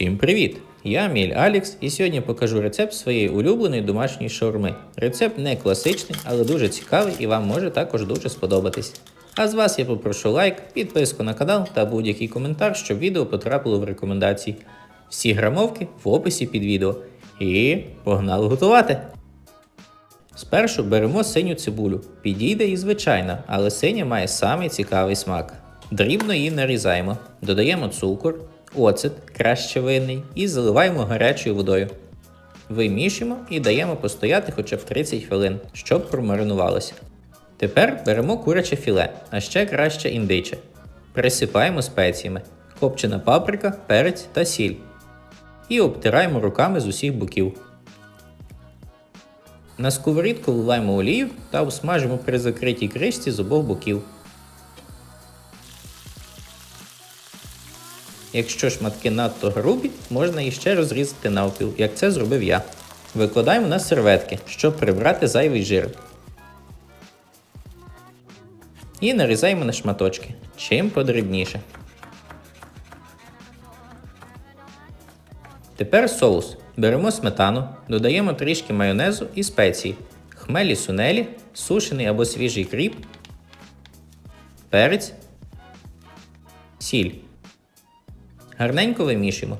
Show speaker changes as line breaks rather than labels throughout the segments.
Всім привіт! Я Міль Алікс і сьогодні покажу рецепт своєї улюбленої домашньої шаурми. Рецепт не класичний, але дуже цікавий і вам може також дуже сподобатись. А з вас я попрошу лайк, підписку на канал та будь-який коментар, щоб відео потрапило в рекомендації. Всі грамовки в описі під відео. І погнали готувати! Спершу беремо синю цибулю. Підійде і звичайна, але синя має самий цікавий смак. Дрібно її нарізаємо, додаємо цукор, оцет, краще винний, і заливаємо гарячою водою. Вимішуємо і даємо постояти хоча б 30 хвилин, щоб промаринувалося. Тепер беремо куряче філе, а ще краще індиче. Присипаємо спеціями, копчена паприка, перець та сіль. І обтираємо руками з усіх боків. На сковорідку вливаємо олію та обсмажимо при закритій кришці з обох боків. Якщо шматки надто грубі, можна їх ще розрізати навпіл, як це зробив я. Викладаємо на серветки, щоб прибрати зайвий жир. І нарізаємо на шматочки, чим подрібніше. Тепер соус. Беремо сметану, додаємо трішки майонезу і спеції, хмелі сунелі, сушений або свіжий кріп, перець, сіль. Гарненько вимішуємо.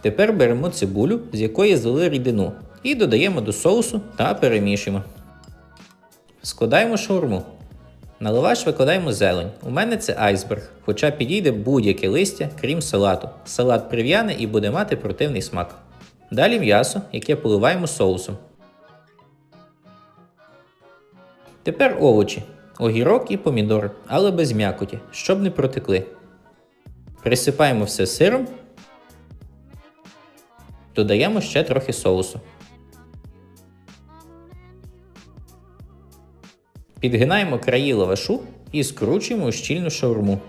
Тепер беремо цибулю, з якої злили рідину, і додаємо до соусу та перемішуємо. Складаємо шаурму. На лаваш викладаємо зелень. У мене це айсберг, хоча підійде будь-яке листя, крім салату. Салат прив'яне і буде мати противний смак. Далі м'ясо, яке поливаємо соусом. Тепер овочі, огірок і помідор, але без м'якоті, щоб не протекли. Присипаємо все сиром. Додаємо ще трохи соусу. Підгинаємо краї лавашу і скручуємо у щільну шаурму.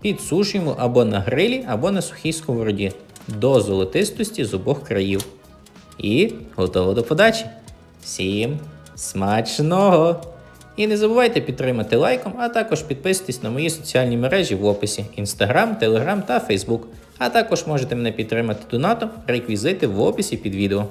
Підсушуємо або на грилі, або на сухій сковороді до золотистості з обох країв. І готово до подачі. Всім смачного! І не забувайте підтримати лайком, а також підписуйтесь на мої соціальні мережі в описі: Instagram, Telegram та Facebook. А також можете мене підтримати донатом, реквізити в описі під відео.